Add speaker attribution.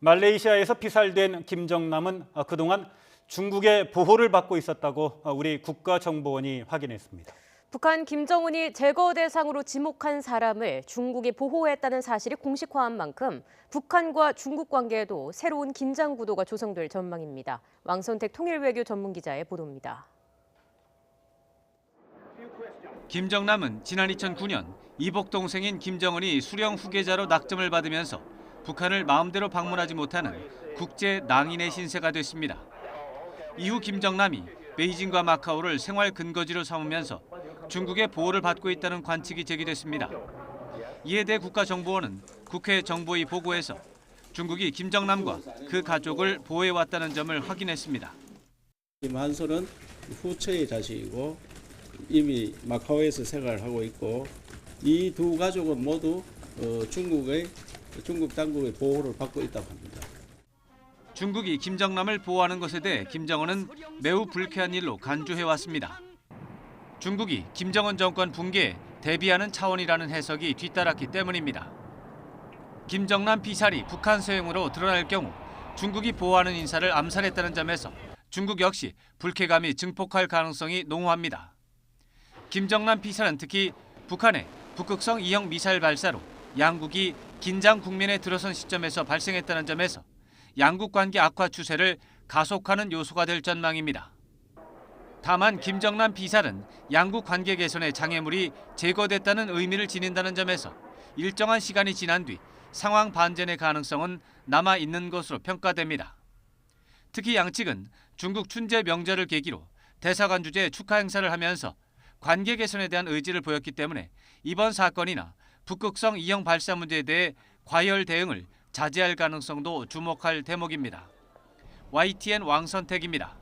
Speaker 1: 말레이시아에서 피살된 김정남은 어, 그동안 중국의 보호를 받고 있었다고 어, 우리 국가정보원이 확인했습니다.
Speaker 2: 북한 김정은이 제거 대상으로 지목한 사람을 중국이 보호했다는 사실이 공식화한 만큼 북한과 중국 관계에도 새로운 긴장 구도가 조성될 전망입니다. 왕선택 통일외교 전문기자의 보도입니다.
Speaker 3: 김정남은 지난 2009년 이복 동생인 김정은이 수령 후계자로 낙점을 받으면서 북한을 마음대로 방문하지 못하는 국제 낭인의 신세가 됐습니다. 이후 김정남이 베이징과 마카오를 생활 근거지로 삼으면서 중국의 보호를 받고 있다는 관측이 제기됐습니다. 이에 대해 국가정보원은 국회 정보위 보고에서 중국이 김정남과 그 가족을 보호해왔다는 점을 확인했습니다.
Speaker 4: 김한솔은 후처의 자식이고 이미 마카오에서 생활하고 있고 이 두 가족은 모두 어, 중국의 중국 당국의 보호를 받고 있다고 합니다.
Speaker 3: 중국이 김정남을 보호하는 것에 대해 김정은은 매우 불쾌한 일로 간주해 왔습니다. 중국이 김정은 정권 붕괴에 대비하는 차원이라는 해석이 뒤따랐기 때문입니다. 김정남 피살이 북한 소행으로 드러날 경우 중국이 보호하는 인사를 암살했다는 점에서 중국 역시 불쾌감이 증폭할 가능성이 농후합니다. 김정남 피살은 특히 북한의 북극성 2형 미사일 발사로 양국이 긴장 국면에 들어선 시점에서 발생했다는 점에서 양국 관계 악화 추세를 가속하는 요소가 될 전망입니다. 다만 김정남 비살은 양국 관계 개선의 장애물이 제거됐다는 의미를 지닌다는 점에서 일정한 시간이 지난 뒤 상황 반전의 가능성은 남아 있는 것으로 평가됩니다. 특히 양측은 중국 춘제 명절을 계기로 대사관 주재 축하 행사를 하면서 관계 개선에 대한 의지를 보였기 때문에 이번 사건이나 북극성 2형 발사 문제에 대해 과열 대응을 자제할 가능성도 주목할 대목입니다. YTN 왕선택입니다.